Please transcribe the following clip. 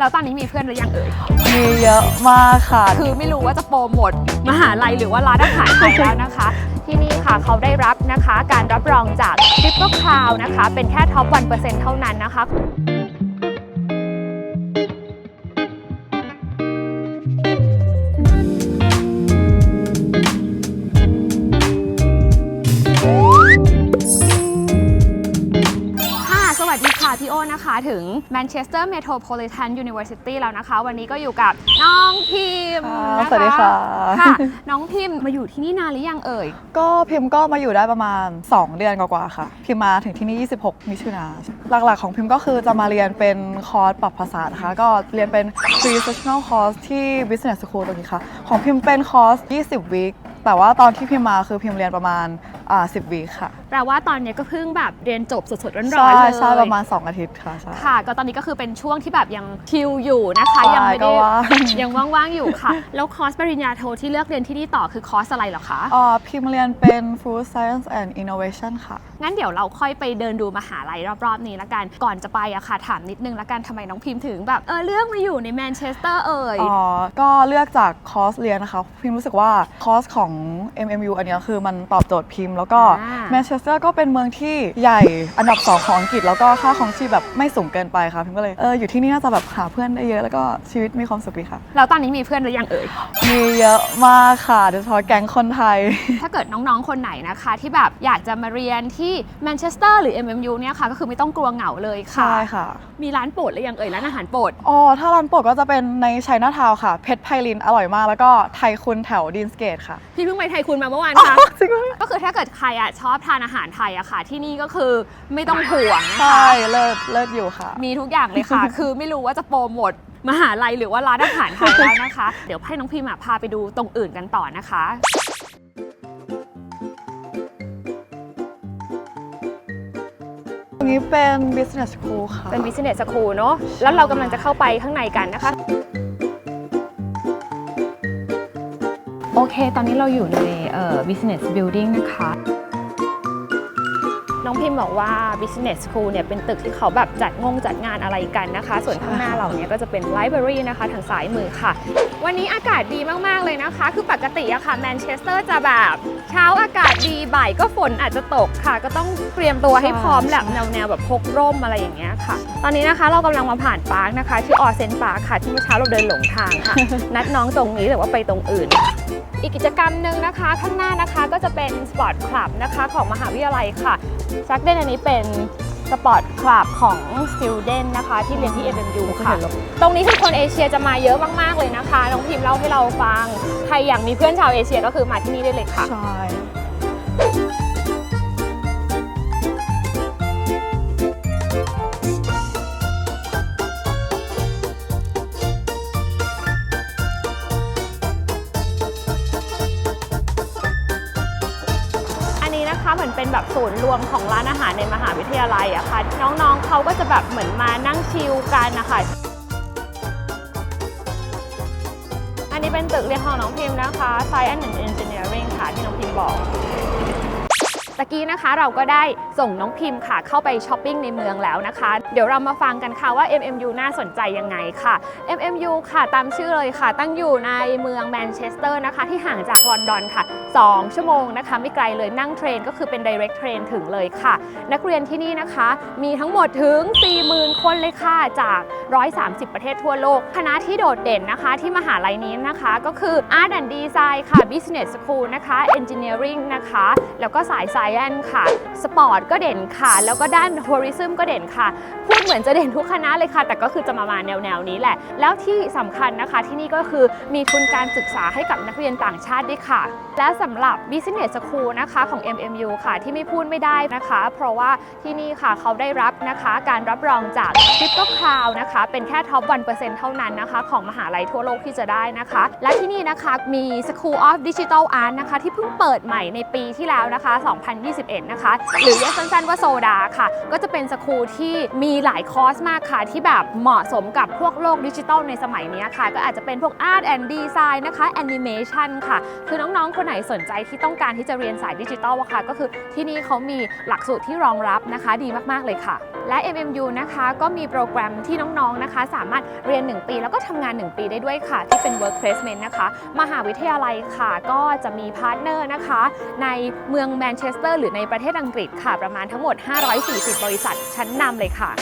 แล้วตอนนี้มีเพื่อนหรือยังเอ่ย มีเยอะมากค่ะ คือไม่รู้ว่าจะโปรโมทมหาลัยหรือว่าร้านอาหารไหนแล้วนะคะ ที่นี่ค่ะเขาได้รับนะคะ การรับรองจาก Triple Crown นะคะ เป็นแค่ท็อป1%เท่านั้นนะคะค่ะ ถึง Manchester Metropolitan University แล้วนะคะ วันนี้ก็อยู่กับน้องพิมพ์ค่ะนะคะสวัสดีค่ะ ค่ะ น้องพิมพ์มาอยู่ที่นี่นานหรือยังเอ่ย ก็พิมพ์ก็มาอยู่ได้ประมาณ 2 เดือนกว่าๆค่ะ พิมพ์มาถึงที่นี่ 26 มิถุนาหลักๆ ของพิมพ์ก็คือจะมาเรียนเป็นคอร์สปรับภาษานะคะ ก็เรียนเป็น pre-sessional course ที่ business school ตรงนี้ค่ะ ของพิมพ์เป็นคอร์ส 20 วีคแต่ว่าตอนที่พิมพ์มาคือพิมพ์เรียนประมาณ อ่า10วีคค่ะแปลว่าตอนนี้ก็เพิ่งแบบเรียนจบสดๆร้อนใช่ๆเลยใช่ประมาณ 2 อาทิตย์ค่ะใช่ ค่ะก็ตอนนี้ก็คือเป็นช่วงที่แบบยังคิวอยู่นะคะใช่ยังไม่ได้ก็ว่าง ยังว่างๆอยู่ค่ะ แล้วคอร์สปริญญาโทที่เลือกเรียนที่นี่ต่อคือคอร์สอะไรเหรอคะอ่าพิมพ์เรียนเป็น food science and innovation ค่ะ งั้นเดี๋ยวเราค่อยไปเดินดูมหาลัยรอบๆนี้ละกันก่อนจะไปอะค่ะ ถามนิดนึงละกันทำไมน้องพิมพ์ถึงแบบเออเลือกมาอยู่ในแมนเชสเตอร์เอ่ย อ๋อ ก็เลือกจากคอร์สเรียนนะคะ พิมรู้สึกว่าคอร์สของ MMU อันเนี้ยคือมันตอบโจทย์พิมพ์แล้วก็อ่า แมนเชสเตอร์ก็เป็นเมืองที่ใหญ่อันดับ2ของอังกฤษแล้วก็ค่าของชีพแบบไม่สูงเกินไปค่ะพิมก็เลยเอออยู่ที่นี่น่าจะแบบหาเพื่อนได้เยอะแล้วก็ชีวิตมีความสุขดีค่ะ แล้วตอนนี้มีเพื่อนหรือยังเอ่ย มีเยอะมากค่ะโดยเฉพาะแก๊งคนไทย ถ้าเกิดน้องๆ คนไหนนะคะ ที่แบบอยากจะมาเรียนที่แมนเชสเตอร์หรือ MMU เนี่ยค่ะ ก็คือไม่ต้องกลัวเหงาเลยค่ะ ใช่ค่ะมีร้านโปรดหรือยังเอ่ยร้านอาหารโปรด อ๋อถ้าร้านโปรดก็จะเป็นในชัยนาทาวน์ค่ะ เพชรไพลินอร่อยมาก แล้วก็ไทยคุณแถวดินสเกตค่ะ พี่เพิ่งไปไทยคุณมาเมื่อวานค่ะจริงไหมก็คือถ้าเกิดใครอะชอบทานอาหารไทยอะค่ะ ที่นี่ก็คือไม่ต้องห่วงนะใช่คะ เลิศเลิศอยู่ค่ะ มีทุกอย่างเลยค่ะ คือไม่รู้ว่าจะโปรโมทมหาลัยหรือว่าร้านอาหารไทยแล้วนะคะ เดี๋ยวให้น้องพิมพ์อะพาไปดูตรงอื่นกันต่อนะคะ ตรงนี้เป็น business school ค่ะ เป็น business school เนอะแล้วเรากำลังจะเข้าไปข้างในกันนะคะ เค ตอนนี้เราอยู่ในเอ่อ business building นะคะ น้องพิมพ์บอกว่า business school เนี่ยเป็นตึกที่เขาแบบจัดงงจัดงานอะไรกันนะคะ ส่วนข้างหน้าเราเนี่ยก็จะเป็น library นะคะทางซ้ายมือค่ะ วันนี้อากาศดีมาก ๆ เลยนะคะ คือปกติอะค่ะแมนเชสเตอร์จะแบบเช้าอากาศดีบ่ายก็ฝนอาจจะตกค่ะ ก็ต้องเตรียมตัวให้พร้อมแบบแนวแนวๆแบบพกร่มอะไรอย่างเงี้ยค่ะ ตอนนี้นะคะเรากำลังมาผ่านปาร์คนะคะที่ออเซนปาร์คค่ะ ที่เมื่อเช้าเราเดินหลงทางค่ะ นัดน้องตรงนี้แต่ว่าไปตรงอื่น อีกกิจกรรมหนึ่งนะคะ ข้างหน้านะคะก็จะเป็นสปอร์ตคลับนะคะของมหาวิทยาลัยค่ะซักเดนอันนี้เป็นสปอร์ตคลับของสติ d เดนนะคะ ที่เรียนที่ FMU ค่ะ ตรงนี้คือคนเอเชียจะมาเยอะมาก ๆ เลยนะคะ น้องพิมพ์เล่าให้เราฟัง ใครอยากมีเพื่อนชาวเอเชียก็คือมาที่นี่ได้เลยค่ะ ใช่ นะคะเหมือนเป็นแบบศูนย์รวมของร้านอาหารในมหาวิทยาลัยอะค่ะน้องๆเขาก็จะแบบเหมือนมานั่งชิลกันนะคะอันนี้เป็นตึกเรียนของน้องพิมพ์นะคะ Science and Engineering ค่ะที่น้องพิมพ์บอก ตะกี้นะคะเราก็ได้ส่งน้องพิมพ์ค่ะเข้าไปช้อปปิ้งในเมืองแล้วนะคะ เดี๋ยวเรามาฟังกันค่ะว่า MMU น่าสนใจยังไงค่ะ MMU ค่ะตามชื่อเลยค่ะ ตั้งอยู่ในเมืองแมนเชสเตอร์นะคะ ที่ห่างจากลอนดอนค่ะ 2 ชั่วโมงนะคะ ไม่ไกลเลยนั่งเทรนก็คือเป็น direct train ถึงเลยค่ะ นักเรียนที่นี่นะคะ มีทั้งหมดถึง 40,000 คนเลยค่ะจาก 130 ประเทศทั่วโลก คณะที่โดดเด่นนะคะที่มหาลัยนี้นะคะ ก็คือ Art and Design ค่ะ Business School นะคะ Engineering นะคะ แล้วก็สาย Science ค่ะ Sport ก็เด่นค่ะ แล้วก็ด้าน Tourism ก็เด่นค่ะ พูดเหมือนจะเด่นทุกคณะเลยค่ะ แต่ก็คือจะมามาแนวแนวๆนี้แหละ แล้วที่สำคัญนะคะที่นี่ก็คือมีทุนการศึกษาให้กับนักเรียนต่างชาติด้วยค่ะ และสำหรับ Business School นะคะของ MMU ค่ะ ที่ไม่พูดไม่ได้นะคะ เพราะว่าที่นี่ค่ะเขาได้รับนะคะการรับรองจาก Triple Crown นะคะ เป็นแค่ท็อป 1%เท่านั้นนะคะ ของมหาลัยทั่วโลกที่จะได้นะคะ และที่นี่นะคะมี School of Digital Art นะคะ ที่เพิ่งเปิดใหม่ในปีที่แล้วนะคะ2021 นะคะ หรือเรียกสั้นๆว่าโซดาค่ะ ก็จะเป็นสคูลที่มีหลายคอร์สมากค่ะ ที่แบบเหมาะสมกับพวกโลกดิจิทัลในสมัยนี้ค่ะ ก็อาจจะเป็นพวกอาร์ตแอนด์ดีไซน์นะคะแอนิเมชันค่ะ คือน้องๆ คนไหนสนใจที่ต้องการที่จะเรียนสายดิจิทัลอะค่ะ ก็คือที่นี่เขามีหลักสูตรที่รองรับนะคะ ดีมากๆเลยค่ะ และ MMU นะคะก็มีโปรแกรมที่น้องๆนะคะ สามารถเรียน 1 ปี แล้วก็ทำงาน 1 ปีได้ด้วยค่ะ ที่เป็น work placement นะคะ มหาวิทยาลัยค่ะ ก็จะมีพาร์ทเนอร์นะคะ ในเมืองแมนเชสเตอร์หรือในประเทศอังกฤษค่ะ ประมาณทั้งหมด 540 บริษัทชั้นนำเลยค่ะ